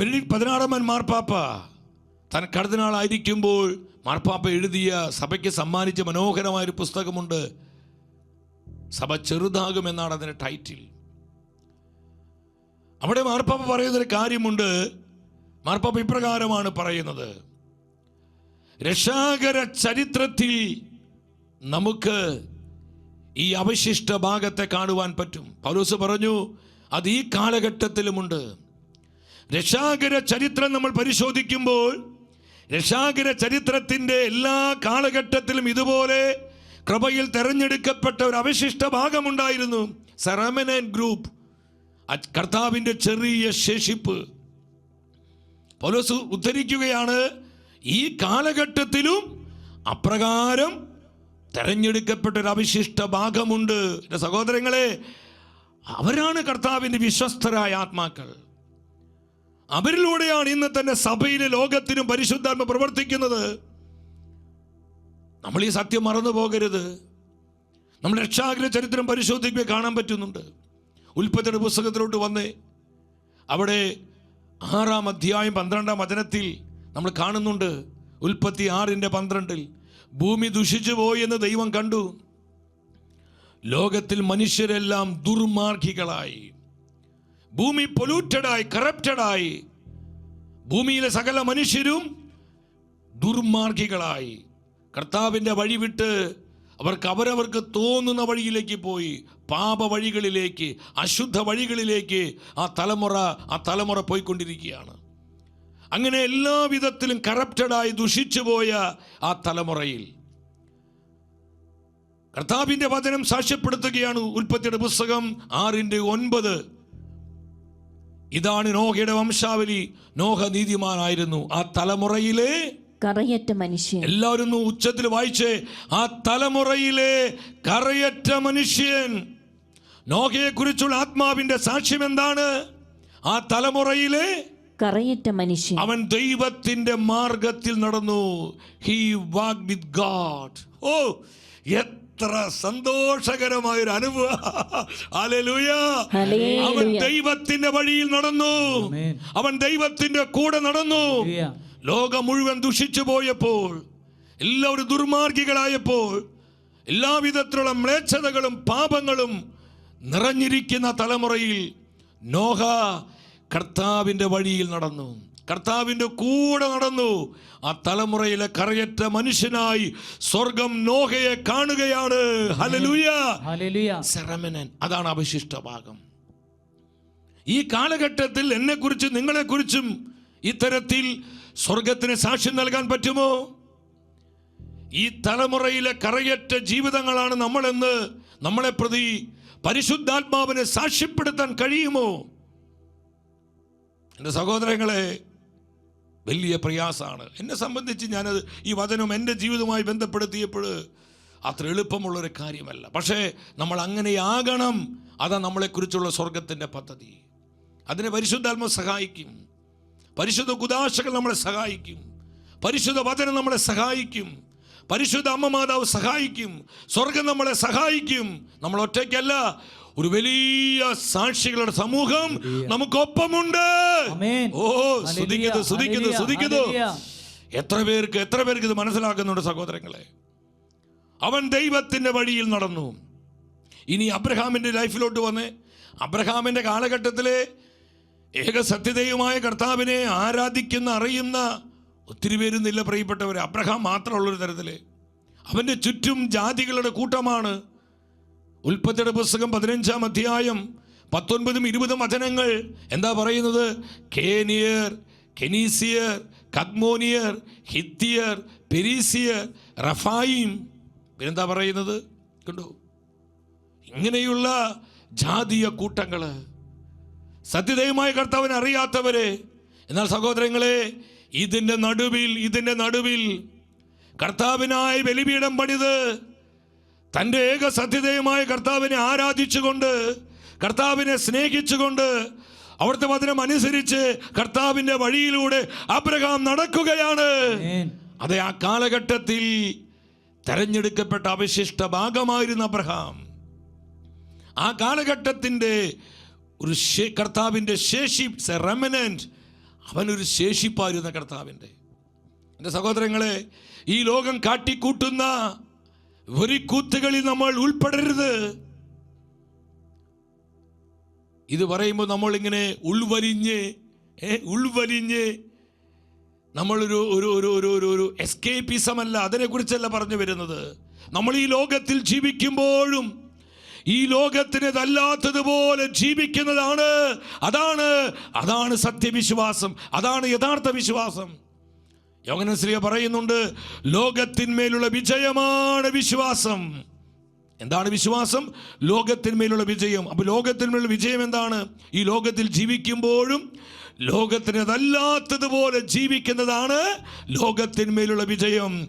Benedict പതിനാറാമൻ മാർപ്പാപ്പ താൻ കർദിനാളായിരിക്കുമ്പോൾ മാർപ്പാപ്പ എഴുതിയ സഭയ്ക്ക് സമ്മാനിച്ച മനോഹരമായൊരു പുസ്തകമുണ്ട്. സഭ ചെറുതാകുമെന്നാണ് അതിന്റെ ടൈറ്റിൽ. അവിടെ മാർപ്പാപ്പ പറയുന്നൊരു കാര്യമുണ്ട്. മാർപ്പാപ്പ ഇപ്രകാരമാണ് പറയുന്നത്. രക്ഷാകര ചരിത്രത്തിൽ നമുക്ക് ഈ അവശിഷ്ട ഭാഗത്തെ കാണുവാൻ പറ്റും. പൗലോസ് പറഞ്ഞു അത് ഈ കാലഘട്ടത്തിലുമുണ്ട്. രക്ഷാകര ചരിത്രം നമ്മൾ പരിശോധിക്കുമ്പോൾ രക്ഷാകര ചരിത്രത്തിന്റെ എല്ലാ കാലഘട്ടത്തിലും ഇതുപോലെ കൃപയിൽ തെരഞ്ഞെടുക്കപ്പെട്ട ഒരു അവശിഷ്ട ഭാഗമുണ്ടായിരുന്നു സെറമനൻ ഗ്രൂപ്പ്. കർത്താവിന്റെ ചെറിയ ശേഷിപ്പ്. പൗലോസ് ഉദ്ധരിക്കുകയാണ് ഈ കാലഘട്ടത്തിലും അപ്രകാരം തെരഞ്ഞെടുക്കപ്പെട്ട ഒരു അവശിഷ്ട ഭാഗമുണ്ട്. എന്റെ സഹോദരങ്ങളെ അവരാണ് കർത്താവിന്റെ വിശ്വസ്തരായ ആത്മാക്കൾ. അവരിലൂടെയാണ് ഇന്ന് തന്നെ സഭയിലെ ലോകത്തിനും പരിശുദ്ധാത്മ പ്രവർത്തിക്കുന്നത്. നമ്മൾ ഈ സത്യം മറന്നു പോകരുത്. നമ്മൾ രക്ഷാഗ്ര ചരിത്രം പരിശോധിക്കുക കാണാൻ പറ്റുന്നുണ്ട്. ഉൽപ്പത്തിയുടെ പുസ്തകത്തിലോട്ട് വന്ന്. അവിടെ ആറാം അധ്യായം പന്ത്രണ്ടാം വചനത്തിൽ നമ്മൾ കാണുന്നുണ്ട്. ഉൽപ്പത്തി ആറിന്റെ പന്ത്രണ്ടിൽ ഭൂമി ദുഷിച്ചു പോയെന്ന് ദൈവം കണ്ടു. ലോകത്തിൽ മനുഷ്യരെല്ലാം ദുർമാർഗികളായി. ഭൂമി പൊല്യൂട്ടഡായി കറപ്റ്റഡായി ഭൂമിയിലെ സകല മനുഷ്യരും ദുർമാർഗികളായി. കർത്താവിന്റെ വഴി വിട്ട് അവർക്ക് അവരവർക്ക് തോന്നുന്ന വഴിയിലേക്ക് പോയി. പാപ വഴികളിലേക്ക് അശുദ്ധ വഴികളിലേക്ക് ആ തലമുറ ആ തലമുറ പോയിക്കൊണ്ടിരിക്കുകയാണ്. അങ്ങനെ എല്ലാ വിധത്തിലും കറപ്റ്റഡായി ദുഷിച്ചു പോയ ആ തലമുറയിൽ. കർത്താവിന്റെ വചനം സാക്ഷ്യപ്പെടുത്തുകയാണ് ഉൽപ്പത്തിയുടെ പുസ്തകം ആറിന്റെ ഒൻപത്. ഇതാണ് നോഹയുടെ വംശാവലി. നോഹ നീതിമാനായിരുന്നു. ആ തലമുറയിലെ കറയറ്റ മനുഷ്യൻ എല്ലാവരും ഉച്ചത്തിൽ വായിച്ചേ. ആ തലമുറയിലെ കറയറ്റ മനുഷ്യൻ. നോഹയെ കുറിച്ചുള്ള ആത്മാവിന്റെ സാക്ഷ്യം എന്താണ്? ആ തലമുറയിലെ കറയറ്റ മനുഷ്യൻ അവൻ ദൈവത്തിന്റെ മാർഗത്തിൽ നടന്നു. ഹി വാക്ക് വിത്ത് ഗാഡ് ഓ എത്ര സന്തോഷകരമായ ഒരു അനുഭവം. അവൻ ദൈവത്തിന്റെ വഴിയിൽ നടന്നു ആമേൻ. അവൻ ദൈവത്തിന്റെ കൂടെ നടന്നു. ലോകം മുഴുവൻ ദുഷിച്ചു പോയപ്പോൾ എല്ലാവരും ദുർമാർഗികളായപ്പോൾ എല്ലാവിധത്തിലുള്ള മ്ലേച്ഛതകളും പാപങ്ങളും നിറഞ്ഞിരിക്കുന്ന തലമുറയിൽ നോഹ കർത്താവിന്റെ വഴിയിൽ നടന്നു കർത്താവിന്റെ കൂടെ നടന്നു. ആ തലമുറയിലെ കറയറ്റ മനുഷ്യനായി സ്വർഗം നോഹയെ കാണുകയാണ്. അതാണ് അവശിഷ്ട ഭാഗം. ഈ കാലഘട്ടത്തിൽ എന്നെക്കുറിച്ചും നിങ്ങളെക്കുറിച്ചും ഇത്തരത്തിൽ സ്വർഗത്തിന് സാക്ഷ്യം നൽകാൻ പറ്റുമോ? ഈ തലമുറയിലെ കറയറ്റ ജീവിതങ്ങളാണ് നമ്മളെന്ന് നമ്മളെ പ്രതി പരിശുദ്ധാത്മാവിനെ സാക്ഷ്യപ്പെടുത്താൻ കഴിയുമോ? എന്റെ സഹോദരങ്ങളെ വലിയ പ്രയാസമാണ് എന്നെ സംബന്ധിച്ച് ഞാനത് ഈ വചനം എന്റെ ജീവിതവുമായി ബന്ധപ്പെടുത്തിയപ്പോൾ അത്ര എളുപ്പമുള്ളൊരു കാര്യമല്ല. പക്ഷേ നമ്മൾ അങ്ങനെയാകണം അതാ നമ്മളെക്കുറിച്ചുള്ള സ്വർഗത്തിന്റെ പദ്ധതി. അതിനെ പരിശുദ്ധാത്മ സഹായിക്കും. പരിശുദ്ധ കുദാശകൾ നമ്മളെ സഹായിക്കും. പരിശുദ്ധ വചനം നമ്മളെ സഹായിക്കും. പരിശുദ്ധ അമ്മ മാതാവ് സഹായിക്കും. സ്വർഗം നമ്മളെ സഹായിക്കും. നമ്മൾ ഒറ്റയ്ക്കല്ല. ഒരു വലിയ സാക്ഷികളുടെ സമൂഹം നമുക്കൊപ്പമുണ്ട്. ഓ സ്തുതിക്കുന്നു ഹല്ലേലൂയ. സ്തുതിക്കുന്നു. എത്ര പേർക്ക് എത്ര പേർക്ക് ഇത് മനസ്സിലാക്കുന്നുണ്ട് സഹോദരങ്ങളെ? അവൻ ദൈവത്തിന്റെ വഴിയിൽ നടന്നു. ഇനി അബ്രഹാമിന്റെ ലൈഫിലോട്ട് വന്ന് അബ്രഹാമിന്റെ കാലഘട്ടത്തിലെ ഏക സത്യതയുമായ കർത്താവിനെ ആരാധിക്കുന്ന അറിയുന്ന ഒത്തിരി പേരും പേരുന്നില്ല പ്രിയപ്പെട്ടവർ അബ്രഹാം മാത്രമുള്ളൊരു തരത്തിൽ അവന്റെ ചുറ്റും ജാതികളുടെ കൂട്ടമാണ്. ഉൽപ്പത്തിയുടെ പുസ്തകം പതിനഞ്ചാം അധ്യായം പത്തൊൻപതും ഇരുപതും വചനങ്ങൾ. എന്താ പറയുന്നത്? കേനിയർ കെനീസിയർ കദ്മോനിയർ ഹിത്തിയർ പെരീസിയർ റഫായിം. പിന്നെന്താ പറയുന്നത്? കണ്ടോ? ഇങ്ങനെയുള്ള ജാതീയ കൂട്ടങ്ങൾ സത്യദേവമായ കർത്താവിനെ അറിയാത്തവരെ. എന്നാൽ സഹോദരങ്ങളെ ഇതിന്റെ നടുവിൽ ഇതിന്റെ നടുവിൽ കർത്താവിനായി ബലിപീഠം പണിത് തന്റെ ഏക സത്യതയുമായ കർത്താവിനെ ആരാധിച്ചുകൊണ്ട് കർത്താവിനെ സ്നേഹിച്ചുകൊണ്ട് അവിടുത്തെ വചനം അനുസരിച്ച് കർത്താവിന്റെ വഴിയിലൂടെ അബ്രഹാം നടക്കുകയാണ്. അതെ ആ കാലഘട്ടത്തിൽ തെരഞ്ഞെടുക്കപ്പെട്ട അവശിഷ്ട ഭാഗമായിരുന്നു അബ്രഹാം ആ കാലഘട്ടത്തിന്റെ ഒരു കർത്താവിന്റെ ശേഷി റെമനന്റ് അവനൊരു ശേഷിപ്പായിരുന്ന കർത്താവിന്റെ എന്റെ സഹോദരങ്ങളെ ഈ ലോകം കാട്ടിക്കൂട്ടുന്ന ഒരു കൂത്തുകളിൽ നമ്മൾ ഉൾപ്പെടരുത്. ഇത് പറയുമ്പോൾ നമ്മളിങ്ങനെ ഉൾവലിഞ്ഞ് ഏ, ഉൾവലിഞ്ഞ് നമ്മളൊരു ഒരു ഒരു ഒരു ഒരു ഒരു എസ്കേപ്പിസം അല്ല അതിനെക്കുറിച്ചല്ല പറഞ്ഞു വരുന്നത്. നമ്മൾ ഈ ലോകത്തിൽ ജീവിക്കുമ്പോഴും ഈ ലോകത്തിനതല്ലാത്തതുപോലെ ജീവിക്കുന്നതാണ്. അതാണ് അതാണ് സത്യവിശ്വാസം. അതാണ് യഥാർത്ഥ വിശ്വാസം. യോഗനശ്രീയ പറയുന്നുണ്ട് ലോകത്തിന്മേലുള്ള വിജയമാണ് വിശ്വാസം. എന്താണ് വിശ്വാസം? ലോകത്തിന്മേലുള്ള വിജയം. അപ്പോൾ ലോകത്തിന്മേലുള്ള വിജയം എന്താണ്? ഈ ലോകത്തിൽ ജീവിക്കുമ്പോഴും ലോകത്തിനതല്ലാത്തതുപോലെ ജീവിക്കുന്നതാണ് ലോകത്തിന്മേലുള്ള വിജയം.